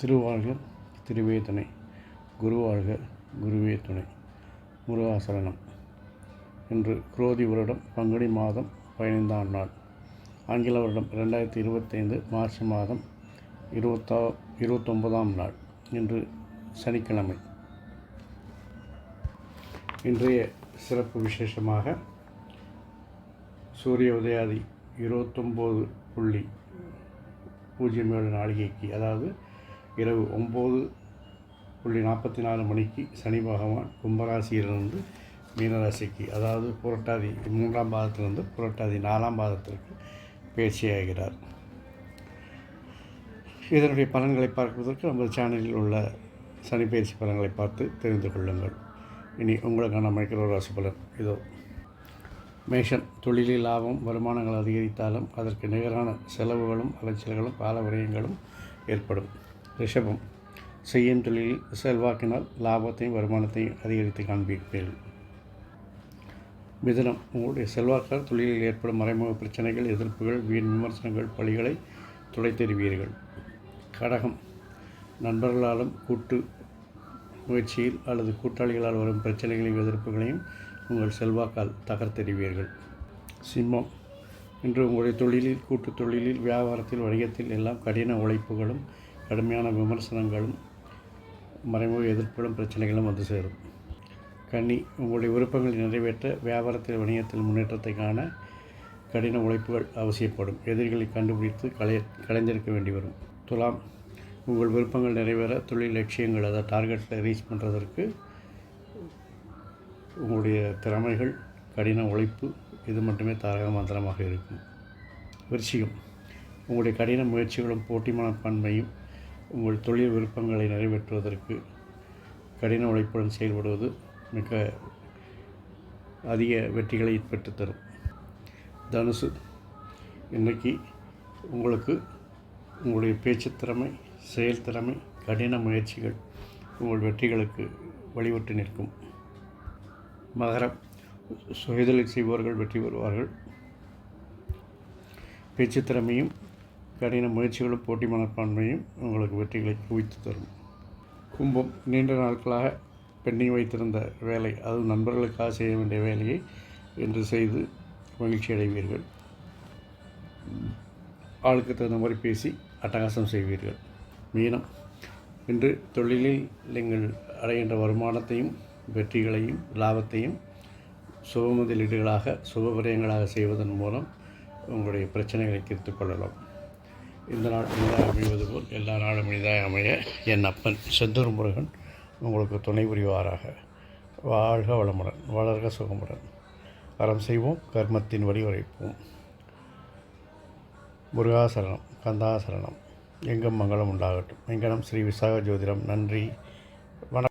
திருவாழ்க திருவே துணை குருவாழ்க குருவே துணை. முருகாசரணம் இன்று குரோதி வருடம் பங்குனி மாதம் பதினைந்தாம் நாள். ஆங்கில வருடம் ரெண்டாயிரத்தி இருபத்தைந்து மார்ச் மாதம் இருபத்தா இருபத்தொன்பதாம் நாள். இன்று சனிக்கிழமை. இன்றைய சிறப்பு விசேஷமாக சூரிய உதயாதி இருபத்தொம்போது புள்ளி பூஜ்ஜியம் ஏழு நாளிகைக்கு அதாவது இரவு ஒம்பது புள்ளி நாற்பத்தி நாலு மணிக்கு சனி பகவான் கும்பராசியிலிருந்து மீனராசிக்கு அதாவது புரட்டாதி மூன்றாம் பாதத்திலிருந்து புரட்டாதி நாலாம் பாதத்திற்கு பயிற்சியாகிறார் இதனுடைய பலன்களை பார்ப்பதற்கு நமது சேனலில் உள்ள சனி பயிற்சி பலன்களை பார்த்து தெரிந்து கொள்ளுங்கள். இனி உங்களுக்கான மைக்ரோ ராசி பலன் இதோ. மேஷம் தொழிலில் லாபம் வருமானங்கள் அதிகரித்தாலும் அதற்கு நிகரான செலவுகளும் அலைச்சல்களும் கால விரயங்களும் ஏற்படும். ரிஷபம். செய்யும் தொழிலில் செல்வாக்கினால் லாபத்தையும் வருமானத்தையும் அதிகரித்து காண்பிப்பீர்கள் மிதனம். உங்களுடைய செல்வாக்கால் தொழிலில் ஏற்படும் மறைமுக பிரச்சனைகள் எதிர்ப்புகள் வீண் விமர்சனங்கள் பழிகளை துடைத்தெறிவீர்கள் கடகம். நண்பர்களாலும் கூட்டு முயற்சியில் அல்லது கூட்டாளிகளால் வரும் பிரச்சனைகளையும் எதிர்ப்புகளையும் உங்கள் செல்வாக்கால் தகர்த்தெறிவீர்கள் சிம்மம். இன்று உங்களுடைய தொழிலில் கூட்டு தொழிலில் வியாபாரத்தில் வணிகத்தில் எல்லாம் கடின உழைப்புகளும் கடுமையான விமர்சனங்களும் மறைமுக எதிர்ப்புகளும் பிரச்சனைகளும் வந்து சேரும். கன்னி உங்களுடைய விருப்பங்களை நிறைவேற்ற வியாபாரத்தில் வணிகத்தில் முன்னேற்றத்தை காண கடின உழைப்புகள் அவசியப்படும். எதிரிகளை கண்டுபிடித்து கலை கலைஞ்சிருக்க வேண்டி வரும். துலாம் உங்கள் விருப்பங்கள் நிறைவேற தொழில் லட்சியங்கள் அதை டார்கெட்டில் ரீச் பண்ணுறதற்கு உங்களுடைய திறமைகள் கடின உழைப்பு இது மட்டுமே தாரக மந்திரமாக இருக்கும். விருச்சிகம் உங்களுடைய கடின முயற்சிகளும் போட்டி மனப்பான்மையும் உங்கள் தொழில் விருப்பங்களை நிறைவேற்றுவதற்கு கடின உழைப்புடன் செயல்படுவது மிக அதிக வெற்றிகளை பெற்றுத்தரும். தனுசு இன்றைக்கி உங்களுக்கு உங்களுடைய பேச்சு திறமை செயல் திறமை கடின முயற்சிகள் உங்கள் வெற்றிகளுக்கு வழிவிட்டு நிற்கும். மகரம் சுயதொழில் செய்பவர்கள் வெற்றி பெறுவார்கள். பேச்சுத்திறமையும் கடின முயற்சிகளும் போட்டி மனப்பான்மையும் உங்களுக்கு வெற்றிகளை குவித்து தரும். கும்பம் நீண்ட நாட்களாக பெண்டிங் வைத்திருந்த வேலை அதுவும் நண்பர்களுக்காக செய்ய வேண்டிய வேலையை என்று செய்து மகிழ்ச்சி அடைவீர்கள். ஆளுக்கு தகுந்த மாதிரி பேசி அட்டகாசம் செய்வீர்கள். மீனம் இன்று தொழிலில் நீங்கள் அடைகின்ற வருமானத்தையும் வெற்றிகளையும் லாபத்தையும் சுப முதலீடுகளாக சுப விரயங்களாக செய்வதன் மூலம் உங்களுடைய பிரச்சனைகளை தீர்த்து கொள்ளலாம். இந்த நாள் இனிதாக அமைவது போல் எல்லா நாளும் இனிதாக அமைய என் அப்பன் செந்தூர் முருகன் உங்களுக்கு துணை புரிவாராக. வாழ்க வளமுடன் வளர்க சுகமுடன். அறம் செய்வோம் கர்மத்தின் வழி உரைப்போம். முருகாசரணம் கந்தாசரணம் எங்கும் மங்களம் உண்டாகட்டும். எங்கனம் ஸ்ரீ விசாக ஜோதிடம் நன்றி. வணக்கம்.